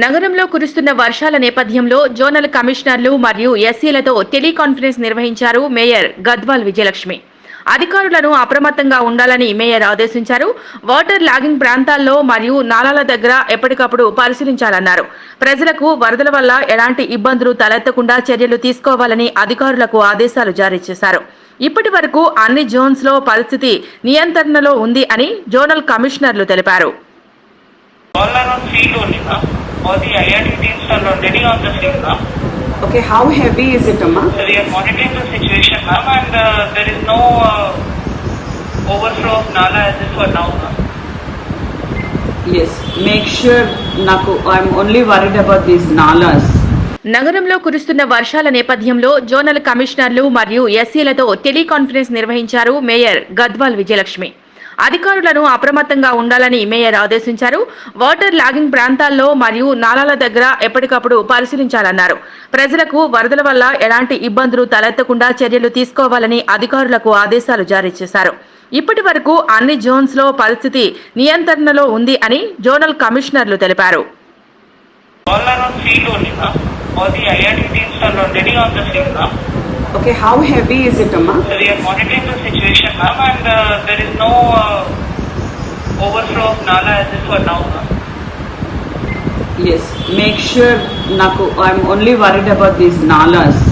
నగరంలో కురుస్తున్న వర్షాల నేపథ్యంలో జోనల్ కమిషనర్లు మరియు ఎస్సీలతో టెలికాన్ఫరెన్స్ నిర్వహించారు మేయర్ గద్వాల్ విజయలక్ష్మి. అధికారులను అప్రమత్తంగా ఉండాలని మేయర్ ఆదేశించారు. వాటర్ లాగింగ్ ప్రాంతాల్లో మరియు నాలాల దగ్గర ఎప్పటికప్పుడు పరిశీలించాలన్నారు. ప్రజలకు వరదల వల్ల ఎలాంటి ఇబ్బందులు తలెత్తకుండా చర్యలు తీసుకోవాలని అధికారులకు ఆదేశాలు జారీ చేశారు. ఇప్పటి వరకు అన్ని జోన్స్లో పరిస్థితి నియంత్రణలో ఉంది అని జోనల్ కమిషనర్లు తెలిపారు. All. All the IRT teams are already on the field, ma'am. Okay, how heavy is it, Amma? So we are monitoring the situation, ma'am, and uh, there is no uh, overflow of Nala as is for now, ma'am. Yes, make sure Naku, I'm only worried about these nalas. నగరంలో కురుస్తున్న వర్షాల నేపథ్యంలో zonal కమిషనర్లు మరియు ఎస్సీలతో teleconference నిర్వహించారు mayor Gadwal Vijayalakshmi అధికారులను అప్రమత్తంగా ఉండాలని మేయర్ ఆదేశించారు. వాటర్ లాగింగ్ ప్రాంతాల్లో మరియు నాలాల దగ్గర ఎప్పటికప్పుడు పరిశీలించాలన్నారు. ప్రజలకు వరదల వల్ల ఎలాంటి ఇబ్బందులు తలెత్తకుండా చర్యలు తీసుకోవాలని అధికారులకు ఆదేశాలు జారీ చేశారు. ఇప్పటి వరకు అన్ని జోన్స్లో పరిస్థితి నియంత్రణలో ఉంది అని జోనల్ కమిషనర్లు తెలిపారు. Okay, how heavy is it, Amma? So we are monitoring the situation, ma'am, and uh, there is no uh, overflow of Nala as now. Yes, make sure Naku, I'm only worried about these nalas.